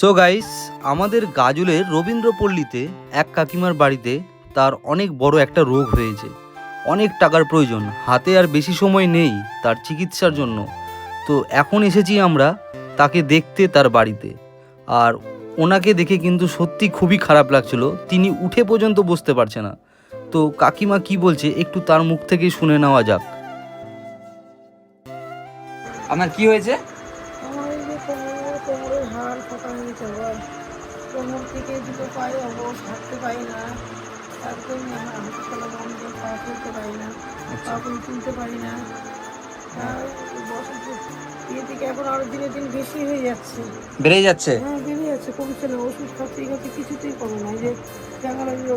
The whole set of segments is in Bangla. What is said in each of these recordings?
সো গাইস আমাদের গাজলের রবীন্দ্রপল্লীতে এক কাকিমার বাড়িতে তার অনেক বড় একটা রোগ হয়েছে। অনেক টাকার প্রয়োজন, হাতে আর বেশি সময় নেই তার চিকিৎসার জন্য। তো এখন এসেছি আমরা তাকে দেখতে তার বাড়িতে। আর ওনাকে দেখে কিন্তু সত্যি খুবই খারাপ লাগছিল, তিনি উঠে পর্যন্ত বসতে পারছে না। তো কাকিমা কি বলছে একটু তার মুখ থেকেই শুনে নেওয়া যাক। আপনার কি হয়েছে? আমার হাড় ফাটা হয়ে গেছে আবার কোমর থেকে দুটো পায়ে অবশ হাঁটতে পারি না। একদম হাঁটতে চলা বন্ধ পা তুলতে পারি না আচ্ছা। পা কোনো তুলতে পারি না। ইয়ে থেকে এখন আরও দিনে দিন বেশি হয়ে যাচ্ছে। বেড়ে যাচ্ছে? হ্যাঁ বেড়ে যাচ্ছে। কমছে না ওষুধ খাচ্ছি খাচ্ছি কিছুতেই কমে না। এই যে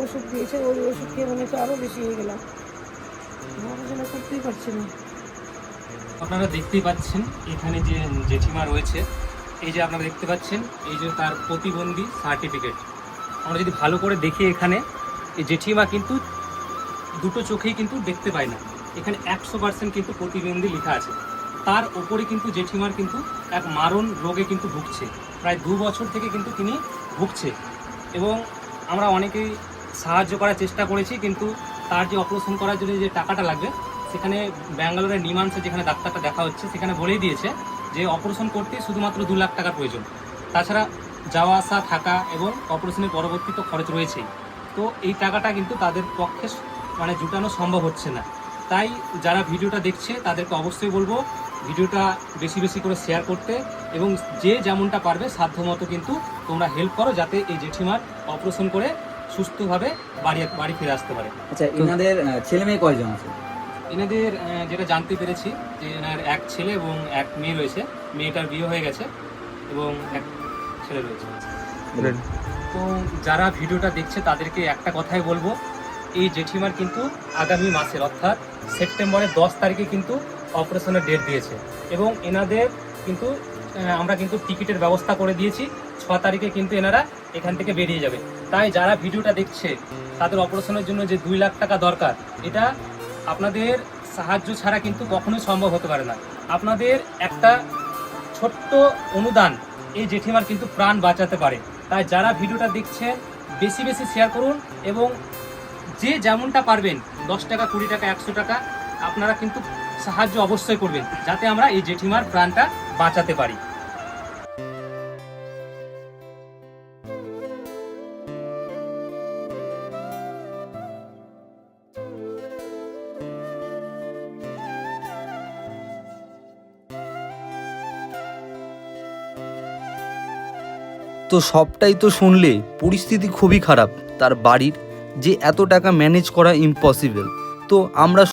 ওষুধ দিয়েছে ওই ওষুধ খেয়ে মনে হচ্ছে আরও বেশি হয়ে গেলাম। করতেই পারছি না। আপনারা দেখতেই পাচ্ছেন এখানে যে জেঠিমা রয়েছে এই যে আপনারা দেখতে পাচ্ছেন, এই যে তার প্রতিবন্ধী সার্টিফিকেট আমরা যদি ভালো করে দেখি এখানে, এই জেঠিমা কিন্তু দুটো চোখেই কিন্তু দেখতে পায় না। এখানে একশো পার্সেন্ট কিন্তু প্রতিবন্ধী লেখা আছে। তার ওপরে কিন্তু জেঠিমার কিন্তু এক মারণ রোগে কিন্তু ভুগছে। প্রায় দু বছর থেকে কিন্তু তিনি ভুগছে। এবং আমরা অনেকেই সাহায্য করার চেষ্টা করেছি, কিন্তু তার যে অপারেশন করার জন্য যে টাকাটা লাগবে, সেখানে ব্যাঙ্গালোরের নিমান্সে যেখানে ডাক্তারটা দেখা হচ্ছে, সেখানে বলেই দিয়েছে যে অপারেশন করতে শুধুমাত্র দু লাখ টাকার প্রয়োজন। তাছাড়া যাওয়া আসা থাকা এবং অপারেশনের পরবর্তী তো খরচ রয়েছেই। তো এই টাকাটা কিন্তু তাদের পক্ষে মানে জুটানো সম্ভব হচ্ছে না। তাই যারা ভিডিওটা দেখছে তাদেরকে অবশ্যই বলব ভিডিওটা বেশি বেশি করে শেয়ার করতে এবং যে যেমনটা পারবে সাধ্যমতো কিন্তু তোমরা হেল্প করো যাতে এই জেঠিমার অপারেশন করে সুস্থভাবে বাড়ি বাড়ি ফিরে আসতে পারে। আচ্ছা এনাদের ছেলে মেয়ে কয়জন আছে? এনাদের যেটা জানতে পেরেছি যে এনার এক ছেলে এবং এক মেয়ে রয়েছে। মেয়েটার বিয়ে হয়ে গেছে এবং এক ছেলে রয়েছে। তো যারা ভিডিওটা দেখছে তাদেরকে একটা কথাই বলব। এই জেঠিমার কিন্তু আগামী মাসের অর্থাৎ সেপ্টেম্বরের দশ তারিখে কিন্তু অপারেশনের ডেট দিয়েছে। এবং এনাদের কিন্তু আমরা কিন্তু টিকিটের ব্যবস্থা করে দিয়েছি। ছ তারিখে কিন্তু এনারা এখান থেকে বেরিয়ে যাবে। তাই যারা ভিডিওটা দেখছে তাদের অপারেশনের জন্য যে দুই লাখ টাকা দরকার এটা আপনাদের সাহায্য ছাড়া কিন্তু কখনোই সম্ভব হতে পারে না। আপনাদের একটা ছোট্ট অনুদান এই জেঠিমার কিন্তু প্রাণ বাঁচাতে পারে। তাই যারা ভিডিওটা দেখছেন, বেশি বেশি শেয়ার করুন এবং যে যেমনটা পারবেন, দশ টাকা, কুড়ি টাকা, একশো টাকা, আপনারা কিন্তু সাহায্য অবশ্যই করবেন, যাতে আমরা এই জেঠিমার প্রাণটা বাঁচাতে পারি। তো সবটাই তো শুনলে পরিস্থিতি খুবই খারাপ। তার বাড়ির যে এত টাকা ম্যানেজ করা ইম্পসিবল তো আমরা